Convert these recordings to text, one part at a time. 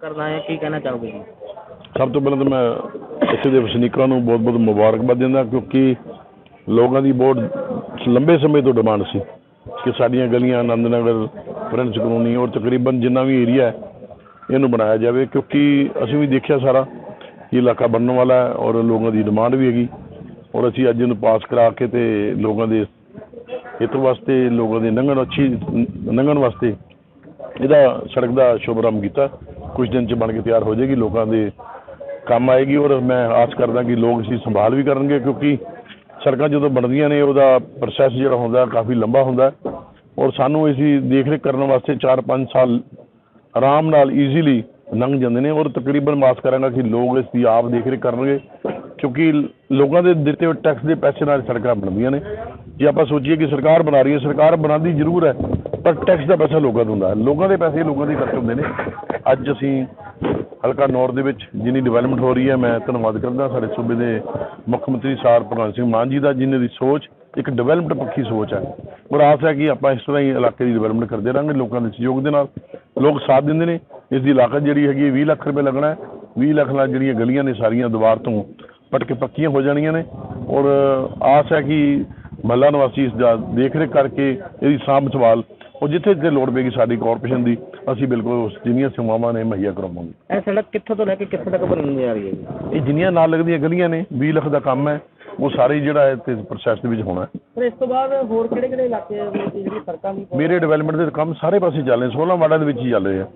ਕਰਨਾ ਹੈ, ਕੀ ਕਹਿਣਾ ਚਾਹੋਗੇ ਜੀ? ਸਭ ਤੋਂ ਪਹਿਲਾਂ ਤਾਂ ਮੈਂ ਇੱਥੇ ਦੇ ਵਸਨੀਕਾਂ ਨੂੰ ਬਹੁਤ-ਬਹੁਤ ਮੁਬਾਰਕਬਾਦ ਦਿੰਦਾ ਕਿਉਂਕਿ ਲੋਕਾਂ ਦੀ ਬਹੁਤ ਲੰਬੇ ਸਮੇਂ ਤੋਂ ਡਿਮਾਂਡ ਸੀ ਕਿ ਸਾਡੀਆਂ ਗਲੀਆਂ ਆਨੰਦ ਨਗਰ ਪ੍ਰਿੰਸ ਕਲੋਨੀ ਔਰ ਤਕਰੀਬਨ ਜਿੰਨਾ ਵੀ ਏਰੀਆ ਹੈ, ਇਹਨੂੰ ਬਣਾਇਆ ਜਾਵੇ ਕਿਉਂਕਿ ਅਸੀਂ ਵੀ ਦੇਖਿਆ ਸਾਰਾ ਇਹ ਇਲਾਕਾ ਬਣਨ ਵਾਲਾ ਹੈ ਔਰ ਲੋਕਾਂ ਦੀ ਡਿਮਾਂਡ ਵੀ ਹੈਗੀ ਔਰ ਅਸੀਂ ਅੱਜ ਇਹਨੂੰ ਪਾਸ ਕਰਾ ਕੇ ਤੇ ਲੋਕਾਂ ਦੇ ਹਿੱਤ ਵਾਸਤੇ, ਲੋਕਾਂ ਦੇ ਲੰਘਣ ਅੱਛੀ ਲੰਘਣ ਵਾਸਤੇ ਇਹਦਾ ਸੜਕ ਦਾ ਸ਼ੁਭਰਾਮ ਕੀਤਾ। ਕੁਝ ਦਿਨ ਚ ਬਣ ਕੇ ਤਿਆਰ ਹੋ ਜਾਏਗੀ, ਲੋਕਾਂ ਦੇ ਕੰਮ ਆਏਗੀ ਔਰ ਮੈਂ ਆਸ ਕਰਦਾ ਕਿ ਲੋਕ ਇਸਦੀ ਸੰਭਾਲ ਵੀ ਕਰਨਗੇ ਕਿਉਂਕਿ ਸੜਕਾਂ ਜਦੋਂ ਬਣਦੀਆਂ ਨੇ, ਉਹਦਾ ਪ੍ਰੋਸੈਸ ਜਿਹੜਾ ਹੁੰਦਾ ਕਾਫੀ ਲੰਬਾ ਹੁੰਦਾ ਔਰ ਸਾਨੂੰ ਇਸਦੀ ਦੇਖਰੇਖ ਕਰਨ ਵਾਸਤੇ 4-5 ਸਾਲ ਆਰਾਮ ਨਾਲ ਈਜ਼ੀਲੀ ਲੰਘ ਜਾਂਦੇ ਨੇ ਔਰ ਤਕਰੀਬਨ ਮਾਸ ਕਰਾਂਗਾ ਕਿ ਲੋਕ ਇਸ ਦੀ ਆਪ ਦੇਖਰੇਖ ਕਰਨਗੇ ਕਿਉਂਕਿ ਲੋਕਾਂ ਦੇ ਦਿੱਤੇ ਹੋਏ ਟੈਕਸ ਦੇ ਪੈਸੇ ਨਾਲ ਸੜਕਾਂ ਬਣਦੀਆਂ ਨੇ। ਜੇ ਆਪਾਂ ਸੋਚੀਏ ਕਿ ਸਰਕਾਰ ਬਣਾ ਰਹੀ ਹੈ, ਸਰਕਾਰ ਬਣਾਉਂਦੀ ਜ਼ਰੂਰ ਹੈ ਪਰ ਟੈਕਸ ਦਾ ਪੈਸਾ ਲੋਕਾਂ ਤੋਂ ਹੁੰਦਾ। ਲੋਕਾਂ ਦੇ ਪੈਸੇ ਲੋਕਾਂ ਦੇ ਖਰਚ ਹੁੰਦੇ ਨੇ। ਅੱਜ ਅਸੀਂ ਹਲਕਾ ਨੌਰ ਦੇ ਵਿੱਚ ਜਿੰਨੀ ਡਿਵੈਲਪਮੈਂਟ ਹੋ ਰਹੀ ਹੈ, ਮੈਂ ਧੰਨਵਾਦ ਕਰਦਾ ਸਾਡੇ ਸੂਬੇ ਦੇ ਮੁੱਖ ਮੰਤਰੀ ਸਾਹਿਬ ਭਗਵੰਤ ਸਿੰਘ ਮਾਨ ਜੀ ਦਾ, ਜਿਨ੍ਹਾਂ ਦੀ ਸੋਚ ਇੱਕ ਡਿਵੈਲਪਮੈਂਟ ਪੱਖੀ ਸੋਚ ਹੈ। ਔਰ ਆਸ ਹੈ ਕਿ ਆਪਾਂ ਇਸ ਤਰ੍ਹਾਂ ਹੀ ਇਲਾਕੇ ਦੀ ਡਿਵੈਲਪਮੈਂਟ ਕਰਦੇ ਰਹਾਂਗੇ, ਲੋਕਾਂ ਦੇ ਸਹਿਯੋਗ ਦੇ ਨਾਲ। ਲੋਕ ਸਾਥ ਦਿੰਦੇ ਨੇ। ਇਸ ਦੀ ਲਾਗਤ ਜਿਹੜੀ ਹੈਗੀ ਹੈ 20 ਲੱਖ ਰੁਪਏ ਲੱਗਣਾ ਹੈ। 20 ਲੱਖ ਨਾਲ ਜਿਹੜੀਆਂ ਗਲੀਆਂ ਨੇ, ਸਾਰੀਆਂ ਦੀਵਾਰ ਤੋਂ ਪਟਕੇ ਪੱਕੀਆਂ ਹੋ ਜਾਣੀਆਂ ਨੇ। ਔਰ ਆਸ ਹੈ ਕਿ ਮਹੱਲਾ ਨਿਵਾਸੀ ਇਸ ਦਾ ਦੇਖ ਰੇਖ ਕਰਕੇ ਇਹਦੀ ਸਾਂਭ ਸੰਭਾਲ ਉਹ ਜਿੱਥੇ ਜਿੱਥੇ ਲੋੜ ਪਏਗੀ ਸਾਡੀ ਕਾਰਪੋਰੇਸ਼ਨ ਦੀ ਅਸੀਂ ਬਿਲਕੁਲ ਜਿੰਨੀਆਂ ਸੇਵਾਵਾਂ ਨੇ ਮੁਹੱਈਆ ਕਰਵਾਵਾਂਗੇ ਇਹ ਸੜਕ ਕਿੱਥੋਂ ਤੋਂ ਲੈ ਕੇ ਕਿੱਥੇ ਤੱਕ ਬਣਨ ਜਾ ਰਹੀ ਹੈ ਜੀ? ਇਹ ਜਿੰਨੀਆਂ ਨਾਲ ਲੱਗਦੀਆਂ ਗਲੀਆਂ ਨੇ 20 ਲੱਖ ਦਾ ਕੰਮ ਹੈ ਉਹ ਸਾਰੇ ਜਿਹੜਾ ਹੈ ਤੇ ਪ੍ਰੋਸੈਸ ਦੇ ਵਿੱਚ ਹੋਣਾ ਹੈ। ਪਰ ਇਸ ਤੋਂ ਬਾਅਦ ਹੋਰ ਕਿਹੜੇ ਕਿਹੜੇ ਇਲਾਕੇ ਵਿੱਚ ਜਿਹੜੀ ਸੜਕਾਂ ਦੀ ਮੇਰੇ ਡਿਵੈਲਪਮੈਂਟ ਦੇ ਕੰਮ ਸਾਰੇ ਪਾਸੇ ਚੱਲ ਰਹੇ 16 ਵਾਰਡਾਂ ਦੇ ਵਿੱਚ ਹੀ ਚੱਲ ਰਹੇ ਆ।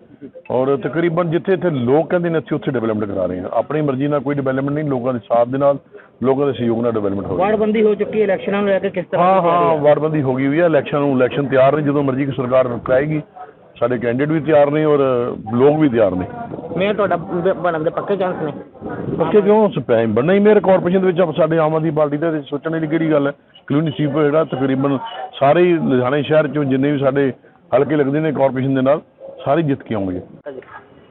ਔਰ ਤਕਰੀਬਨ ਜਿੱਥੇ ਇੱਥੇ ਲੋਕ ਕਹਿੰਦੇ ਨੇ ਅਸੀਂ ਉੱਥੇ ਡਿਵੈਲਪਮੈਂਟ ਕਰਾ ਰਹੇ ਹਾਂ। ਆਪਣੀ ਮਰਜ਼ੀ ਨਾਲ ਕੋਈ ਡਿਵੈਲਪਮੈਂਟ ਨਹੀਂ ਲੋਕਾਂ ਦੇ ਸਾਥ ਦੇ ਨਾਲ। ਲੋਕਾਂ ਦੇ ਸਹਿਯੋਗ ਨਾਲ ਡਿਵੈਲਪਮੈਂਟ ਹੋ ਰਹੀ ਹੈ। ਵਾਰਡਬੰਦੀ ਹੋ ਚੁੱਕੀ ਹੈ ਇਲੈਕਸ਼ਨਾਂ ਨੂੰ ਲੈ ਕੇ ਕਿਸ ਤਰ੍ਹਾਂ ਹਾਂ ਹਾਂ? ਵਾਰਡਬੰਦੀ ਹੋ ਗਈ ਹੋਈ ਹੈ ਇਲੈਕਸ਼ਨ ਨੂੰ ਇਲੈਕਸ਼ਨ ਤਿਆਰ ਨੇ ਜਦੋਂ ਮਰਜ਼ੀ ਸਰਕਾਰ ਕਰਾਏਗੀ ਸਾਡੇ ਕੈਂਡੀਡੇਟ ਵੀ ਤਿਆਰ ਨੇ ਔਰ ਲੋਕ ਵੀ ਤਿਆਰ ਨੇ। ਮੈਂ ਤੁਹਾਡਾ ਬਣਨ ਦੇ ਪੱਕੇ ਚਾਂਸ ਨੇ। ਪੱਕੇ ਕਿਉਂ? ਸਪੈ ਬਣਨਾ ਹੀ ਮੇਰੇ ਕਾਰਪੋਰੇਸ਼ਨ ਦੇ ਵਿੱਚ ਆਪ- ਸਾਡੇ ਆਮ ਆਦਮੀ ਪਾਰਟੀ ਦੇ ਸੋਚਣ ਦੀ ਕਿਹੜੀ ਗੱਲ ਹੈ? ਕਲੋਨੀ ਸੀਪ ਜਿਹੜਾ ਤਕਰੀਬਨ ਸਾਰੇ ਹੀ ਲੁਧਿਆਣੇ ਸ਼ਹਿਰ ਚੋਂ ਜਿੰਨੇ ਵੀ ਸਾਡੇ ਹਲਕੇ ਲੱਗਦੇ ਨੇ ਕਾਰਪੋਰੇਸ਼ਨ ਦੇ ਨਾਲ ਸਾਰੇ ਜਿੱਤ ਕੇ ਆਉਣਗੇ।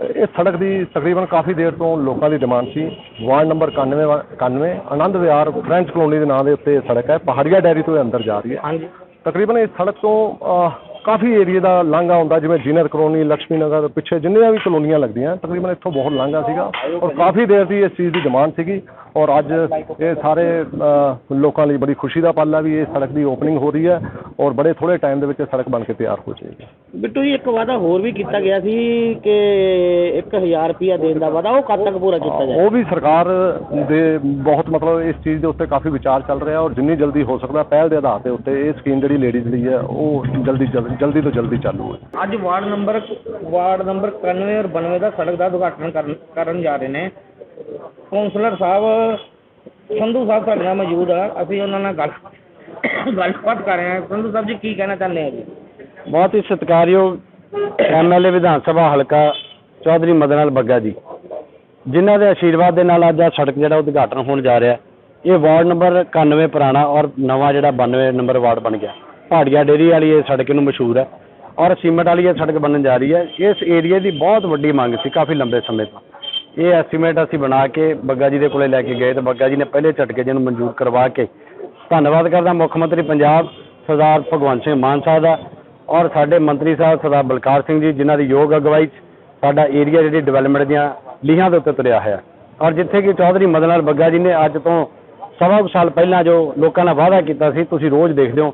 ਇਸ ਸੜਕ ਦੀ ਤਕਰੀਬਨ ਕਾਫੀ ਦੇਰ ਤੋਂ ਲੋਕਾਂ ਦੀ ਡਿਮਾਂਡ ਸੀ। ਵਾਰਡ ਨੰਬਰ 91 ਵਾ- 91 ਆਨੰਦ ਵਿਹਾਰ ਫ੍ਰੈਂਚ ਕਲੋਨੀ ਦੇ ਨਾਂ ਦੇ ਉੱਤੇ ਇਹ ਸੜਕ ਹੈ। ਪਹਾੜੀਆ ਡੈਰੀ ਤੋਂ ਇਹ ਅੰਦਰ ਜਾ ਰਹੀ ਹੈ। ਹਾਂਜੀ। ਤਕਰੀਬਨ ਇਸ ਸੜਕ ਤੋਂ ਕਾਫੀ ਏਰੀਆ ਦਾ ਲਾਂਘਾ ਹੁੰਦਾ ਜਿਵੇਂ ਜੀਨਰ ਕਲੋਨੀ ਲక్ష్ਮੀ ਨਗਰ ਪਿੱਛੇ ਜਿੰਨੀਆਂ ਵੀ ਕਲੋਨੀਆਂ ਲੱਗਦੀਆਂ ਤਕਰੀਬਨ ਇੱਥੋਂ ਬਹੁਤ ਲਾਂਘਾ ਸੀਗਾ। ਔਰ ਕਾਫੀ ਦੇਰ ਦੀ ਇਸ ਚੀਜ਼ ਦੀ ਡਿਮਾਂਡ ਸੀਗੀ। ਔਰ ਅੱਜ ਇਹ ਸਾਰੇ ਲੋਕਾਂ ਲਈ ਬੜੀ ਖੁਸ਼ੀ ਦਾ ਪਲ ਹੈ ਵੀ ਇਹ ਸੜਕ ਦੀ ਓਪਨਿੰਗ ਹੋ ਰਹੀ ਹੈ ਔਰ ਬੜੇ ਥੋੜੇ ਟਾਈਮ ਦੇ ਵਿੱਚ ਇਹ ਸੜਕ ਬਣ ਕੇ ਤਿਆਰ ਹੋ ਜਾਏਗੀ। ਬਿੱਟੂ ਜੀ ਇੱਕ ਵਾਅਦਾ ਹੋਰ ਵੀ ਕੀਤਾ ਗਿਆ ਸੀ ਕਿ 1000 ਰੁਪਿਆ ਦੇਣ ਦਾ ਵਾਅਦਾ ਉਹ ਕਦ ਤੱਕ ਪੂਰਾ ਕੀਤਾ ਜਾਏ ਉਹ ਵੀ ਸਰਕਾਰ ਦੇ ਬਹੁਤ ਮਤਲਬ ਇਸ ਚੀਜ਼ ਦੇ ਉੱਤੇ ਕਾਫੀ ਵਿਚਾਰ ਚੱਲ ਰਿਹਾ ਔਰ ਜਿੰਨੀ ਜਲਦੀ ਹੋ ਸਕਦਾ ਪਹਿਲ ਦੇ ਆਧਾਰ ਦੇ ਉੱਤੇ ਇਹ ਸਕੀਮ ਜਿਹੜੀ ਲੇਡੀਜ਼ ਲਈ ਹੈ ਉਹ ਜਲਦੀ ਜਲਦੀ ਜਲਦੀ ਤੋਂ ਜਲਦੀ ਚਾਲੂ ਹੈ ਅੱਜ ਵਾਰਡ ਨੰਬਰ ਵਾਰਡ ਨੰਬਰ 91 ਔਰ 92 ਦਾ ਸੜਕ ਦਾ ਉਦਘਾਟਨ ਕਰਨ ਕਰਨ ਜਾ ਰਹੇ ਨੇ। ਕੌਂਸਲਰ ਸਾਹਿਬ, ਸੰਧੂ ਸਾਹਿਬ ਸਾਡੇ ਨਾਲ ਮੌਜੂਦ ਆ। ਅਸੀਂ ਉਹਨਾਂ ਨਾਲ ਗੱਲ ਗੱਲਬਾਤ ਕਰ ਰਹੇ ਹਾਂ। ਸੰਧੂ ਸਾਹਿਬ ਜੀ, ਕੀ ਕਹਿਣਾ ਚਾਹੁੰਦੇ ਆ ਜੀ? ਬਹੁਤ ਹੀ ਸਤਿਕਾਰਯੋਗ ਐਮਐਲਏ ਵਿਧਾਨ ਸਭਾ ਹਲਕਾ ਚੌਧਰੀ ਮਦਨ ਲਾਲ ਬੱਗਾ ਜੀ। ਜਿਨ੍ਹਾਂ ਦੇ ਆਸ਼ੀਰਵਾਦ ਦੇ ਨਾਲ ਅੱਜ ਆ ਸੜਕ ਜਿਹੜਾ ਉਦਘਾਟਨ ਹੋਣ ਜਾ ਰਿਹਾ, ਇਹ ਵਾਰਡ ਨੰਬਰ 91 ਪੁਰਾਣਾ ਔਰ ਨਵਾਂ ਜਿਹੜਾ 92 ਨੰਬਰ ਵਾਰਡ ਬਣ ਗਿਆ। ਪਹਾੜੀਆ ਡੇਰੀ ਵਾਲੀ ਇਹ ਸੜਕ ਨੂੰ ਮਸ਼ਹੂਰ ਹੈ ਔਰ ਸੀਮੈਂਟ ਵਾਲੀ ਇਹ ਸੜਕ ਬਣਨ ਜਾ ਰਹੀ ਹੈ। ਇਸ ਏਰੀਆ ਦੀ ਬਹੁਤ ਵੱਡੀ ਮੰਗ ਸੀ ਕਾਫੀ ਲੰਬੇ ਸਮੇਂ ਤੋਂ। ਇਹ ਐਸਟੀਮੇਟ ਅਸੀਂ ਬਣਾ ਕੇ ਬੱਗਾ ਜੀ ਦੇ ਕੋਲੇ ਲੈ ਕੇ ਗਏ ਤੇ ਬੱਗਾ ਜੀ ਨੇ ਪਹਿਲੇ ਝਟਕੇ ਜਿਹਨੂੰ ਮਨਜ਼ੂਰ ਕਰਵਾ ਕੇ ਧੰਨਵਾਦ ਕਰਦਾ ਮੁੱਖ ਮੰਤਰੀ ਪੰਜਾਬ ਸਰਦਾਰ ਭਗਵੰਤ ਸਿੰਘ ਮਾਨ ਸਾਹਿਬ ਦਾ ਔਰ ਸਾਡੇ ਮੰਤਰੀ ਸਾਹਿਬ ਸਰਦਾਰ ਬਲਕਾਰ ਸਿੰਘ ਜੀ, ਜਿਨ੍ਹਾਂ ਦੀ ਯੋਗ ਅਗਵਾਈ 'ਚ ਸਾਡਾ ਏਰੀਆ ਜਿਹੜੀ ਡਿਵੈਲਪਮੈਂਟ ਦੀਆਂ ਲੀਹਾਂ ਦੇ ਉੱਤੇ ਤੁਰਿਆ ਹੋਇਆ। ਔਰ ਜਿੱਥੇ ਕਿ ਚੌਧਰੀ ਮਦਨ ਲਾਲ ਬੱਗਾ ਜੀ ਨੇ ਅੱਜ ਤੋਂ ਸਵਾ ਕੁ ਸਾਲ ਪਹਿਲਾਂ ਜੋ ਲੋਕਾਂ ਨਾਲ ਵਾਅਦਾ ਕੀਤਾ ਸੀ, ਤੁਸੀਂ ਰੋਜ਼ ਦੇਖਦੇ ਹੋ,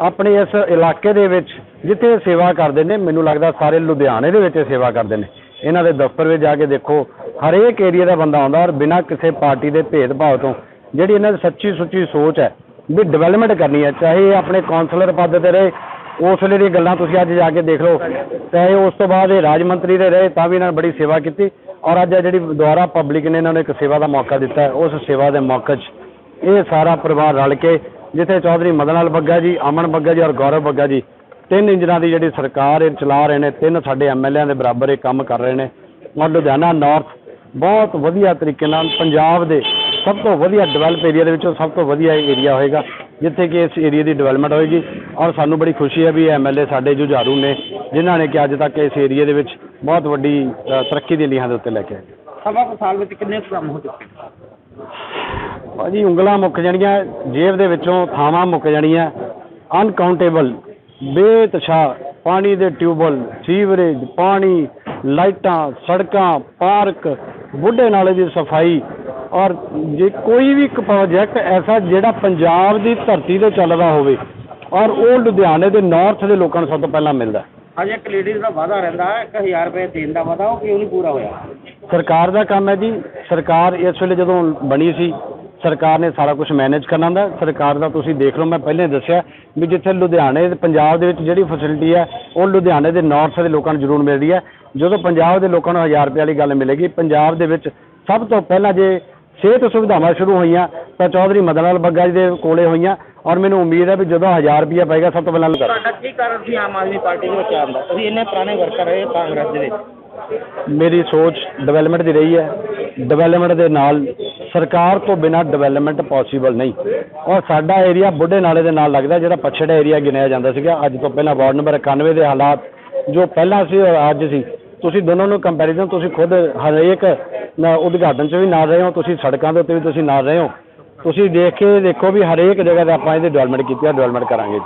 ਆਪਣੇ ਇਸ ਇਲਾਕੇ ਦੇ ਵਿੱਚ ਜਿੱਥੇ ਸੇਵਾ ਕਰਦੇ ਨੇ, ਮੈਨੂੰ ਲੱਗਦਾ ਸਾਰੇ ਲੁਧਿਆਣੇ ਦੇ ਵਿੱਚ ਇਹ ਸੇਵਾ ਕਰਦੇ ਨੇ। ਇਹਨਾਂ ਦੇ ਦਫ਼ਤਰ ਵਿੱਚ ਜਾ ਕੇ ਦੇਖੋ ਹਰੇਕ ਏਰੀਆ ਦਾ ਬੰਦਾ ਆਉਂਦਾ ਔਰ ਬਿਨਾਂ ਕਿਸੇ ਪਾਰਟੀ ਦੇ ਭੇਦਭਾਵ ਤੋਂ, ਜਿਹੜੀ ਇਹਨਾਂ ਦੀ ਸੱਚੀ ਸੁੱਚੀ ਸੋਚ ਹੈ, ਵੀ ਡਿਵੈਲਪਮੈਂਟ ਕਰਨੀ ਹੈ, ਚਾਹੇ ਇਹ ਆਪਣੇ ਕਾਉਂਸਲਰ ਪਦ ਤੇ ਰਹੇ, ਉਸ ਵੇਲੇ ਦੀਆਂ ਗੱਲਾਂ ਤੁਸੀਂ ਅੱਜ ਜਾ ਕੇ ਦੇਖ ਲਓ, ਚਾਹੇ ਉਸ ਤੋਂ ਬਾਅਦ ਇਹ ਰਾਜ ਮੰਤਰੀ ਦੇ ਰਹੇ, ਤਾਂ ਵੀ ਇਹਨਾਂ ਨੇ ਬੜੀ ਸੇਵਾ ਕੀਤੀ, ਔਰ ਅੱਜ ਇਹ ਜਿਹੜੀ ਦੁਆਰਾ ਪਬਲਿਕ ਨੇ ਇਹਨਾਂ ਨੂੰ ਇੱਕ ਸੇਵਾ ਦਾ ਮੌਕਾ ਦਿੱਤਾ ਉਸ ਸੇਵਾ ਦੇ ਮੌਕੇ 'ਚ ਇਹ ਸਾਰਾ ਪਰਿਵਾਰ ਰਲ ਕੇ, ਜਿੱਥੇ ਚੌਧਰੀ ਮਦਨ ਲਾਲ ਬੱਗਾ ਜੀ, ਅਮਨ ਬੱਗਾ ਜੀ ਔਰ ਗੌਰਵ ਬੱਗਾ ਜੀ, ਤਿੰਨ ਇੰਜਨਾਂ ਦੀ ਜਿਹੜੀ ਸਰਕਾਰ ਇਹ ਚਲਾ ਰਹੇ ਨੇ, ਤਿੰਨ ਸਾਡੇ ਐਮਐਲਏਆਂ ਦੇ ਬਰਾਬਰ ਇਹ ਕੰਮ ਕਰ ਰਹੇ ਨੇ, ਔਰ ਲੁਧਿਆਣਾ ਨਾਰਥ ਬਹੁਤ ਵਧੀਆ ਤਰੀਕੇ ਨਾਲ ਪੰਜਾਬ ਦੇ ਸਭ ਤੋਂ ਵਧੀਆ ਡਿਵੈਲਪ ਏਰੀਆ ਦੇ ਵਿੱਚੋਂ ਸਭ ਤੋਂ ਵਧੀਆ ਏਰੀਆ ਹੋਏਗਾ ਜਿੱਥੇ ਕਿ ਇਸ ਏਰੀਆ ਦੀ ਡਿਵੈਲਪਮੈਂਟ ਹੋਏਗੀ। ਔਰ ਸਾਨੂੰ ਬੜੀ ਖੁਸ਼ੀ ਹੈ ਵੀ ਐਮਐਲਏ ਸਾਡੇ ਜੁਝਾਰੂ ਨੇ ਜਿਨ੍ਹਾਂ ਨੇ ਕਿ ਅੱਜ ਤੱਕ ਇਸ ਏਰੀਆ ਦੇ ਵਿੱਚ ਬਹੁਤ ਵੱਡੀ ਤਰੱਕੀ ਦੀ ਲੀਹਾਂ ਦੇ ਉੱਤੇ ਲੈ ਕੇ ਆਏ। ਕੁ ਸਾਲ ਵਿੱਚ ਕਿੰਨੇ ਕੰਮ ਹੋ ਚੁੱਕੇ? ਭਾਜੀ ਉਂਗਲਾਂ ਮੁੱਕ ਜਾਣੀਆਂ ਜੇਬ ਦੇ ਵਿੱਚੋਂ ਥਾਵਾਂ ਮੁੱਕ ਜਾਣੀਆਂ। ਅਨਕਾਊਂਟੇਬਲ ਬੇਤਸ਼ਾ ਪਾਣੀ ਦੇ ਟਿਊਬਲ ਸੀਵਰੇਜ ਪਾਣੀ ਲਾਈਟਾਂ ਸੜਕਾਂ ਪਾਰਕ ਬੁੱਢੇ ਨਾਲੇ ਦੀ ਸਫ਼ਾਈ। ਔਰ ਜੇ ਕੋਈ ਵੀ ਇੱਕ ਪ੍ਰੋਜੈਕਟ ਐਸਾ ਜਿਹੜਾ ਪੰਜਾਬ ਦੀ ਧਰਤੀ ਤੇ ਚੱਲਦਾ ਹੋਵੇ ਔਰ ਉਹ ਲੁਧਿਆਣੇ ਦੇ ਨਾਰਥ ਦੇ ਲੋਕਾਂ ਨੂੰ ਸਭ ਤੋਂ ਪਹਿਲਾਂ ਮਿਲਦਾ। ਅਜੇ ਇੱਕ ਲੇਡੀਜ਼ ਦਾ ਵਾਅਦਾ ਰਹਿੰਦਾ ਹੈ 1000 ਰੁਪਏ ਦੇਣ ਦਾ ਵਾਅਦਾ ਉਹ ਕਿਉਂ ਨਹੀਂ ਪੂਰਾ ਹੋਇਆ? ਸਰਕਾਰ ਦਾ ਕੰਮ ਹੈ ਜੀ। ਸਰਕਾਰ ਇਸ ਵੇਲੇ ਜਦੋਂ ਬਣੀ ਸੀ ਸਰਕਾਰ ਨੇ ਸਾਰਾ ਕੁਝ ਮੈਨੇਜ ਕਰਨਾ ਹੁੰਦਾ। ਸਰਕਾਰ ਦਾ ਤੁਸੀਂ ਦੇਖ ਲਓ ਮੈਂ ਪਹਿਲਾਂ ਦੱਸਿਆ ਵੀ ਜਿੱਥੇ ਲੁਧਿਆਣੇ ਪੰਜਾਬ ਦੇ ਵਿੱਚ ਜਿਹੜੀ ਫੈਸਿਲਿਟੀ ਹੈ ਉਹ ਲੁਧਿਆਣੇ ਦੇ ਨਾਰਥ ਦੇ ਲੋਕਾਂ ਨੂੰ ਜ਼ਰੂਰ ਮਿਲਦੀ ਹੈ। ਜਦੋਂ ਪੰਜਾਬ ਦੇ ਲੋਕਾਂ ਨੂੰ 1000 ਰੁਪਏ ਵਾਲੀ ਗੱਲ ਮਿਲੇਗੀ ਪੰਜਾਬ ਦੇ ਵਿੱਚ ਸਭ ਤੋਂ ਪਹਿਲਾਂ ਜੇ ਸਿਹਤ ਸੁਵਿਧਾਵਾਂ ਸ਼ੁਰੂ ਹੋਈਆਂ ਤਾਂ ਚੌਧਰੀ ਮਦਨ ਲਾਲ ਬੱਗਾ ਜੀ ਦੇ ਕੋਲੇ ਹੋਈਆਂ ਔਰ ਮੈਨੂੰ ਉਮੀਦ ਹੈ ਵੀ ਜਦੋਂ 1000 ਰੁਪਏ ਪਏਗਾ ਸਭ ਤੋਂ ਪਹਿਲਾਂ ਤੁਹਾਡਾ ਕੀ ਕਾਰਨ ਸੀ ਆਮ ਆਦਮੀ ਪਾਰਟੀ ਦੇ ਵਿੱਚ ਆਉਣ ਦਾ? ਤੁਸੀਂ ਇੰਨੇ ਪੁਰਾਣੇ ਵਰਕਰ ਰਹੇ ਕਾਂਗਰਸ ਦੇ ਵਿੱਚ। ਮੇਰੀ ਸੋਚ ਡਿਵੈਲਪਮੈਂਟ ਦੀ ਰਹੀ ਹੈ। ਡਿਵੈਲਪਮੈਂਟ ਦੇ ਨਾਲ ਸਰਕਾਰ ਤੋਂ ਬਿਨਾਂ ਡਿਵੈਲਪਮੈਂਟ ਪੋਸੀਬਲ ਨਹੀਂ। ਔਰ ਸਾਡਾ ਏਰੀਆ ਬੁੱਢੇ ਨਾਲੇ ਦੇ ਨਾਲ ਲੱਗਦਾ, ਜਿਹੜਾ ਪਛੜਾ ਏਰੀਆ ਗਿਣਿਆ ਜਾਂਦਾ ਸੀਗਾ। ਅੱਜ ਤੋਂ ਪਹਿਲਾਂ ਵਾਰਡ ਨੰਬਰ 91 ਦੇ ਹਾਲਾਤ, ਜੋ ਪਹਿਲਾਂ ਸੀ ਔਰ ਅੱਜ ਸੀ। ਤੁਸੀਂ ਦੋਨੋਂ ਨੂੰ ਕੰਪੈਰੀਜ਼ਨ ਤੁਸੀਂ ਖੁਦ ਹਰੇਕ ਉਦਘਾਟਨ 'ਚ ਵੀ ਨਾਲ ਰਹੇ ਹੋ, ਤੁਸੀਂ ਸੜਕਾਂ ਦੇ ਉੱਤੇ ਵੀ ਤੁਸੀਂ ਨਾਲ ਰਹੇ ਹੋ। ਤੁਸੀਂ ਦੇਖ ਕੇ ਦੇਖੋ ਵੀ ਹਰੇਕ ਜਗ੍ਹਾ ਤੇ ਆਪਾਂ ਇਹਦੀ ਡਿਵੈਲਪਮੈਂਟ ਕੀਤੀ ਹੈ ਡਿਵੈਲਪਮੈਂਟ ਕਰਾਂਗੇ।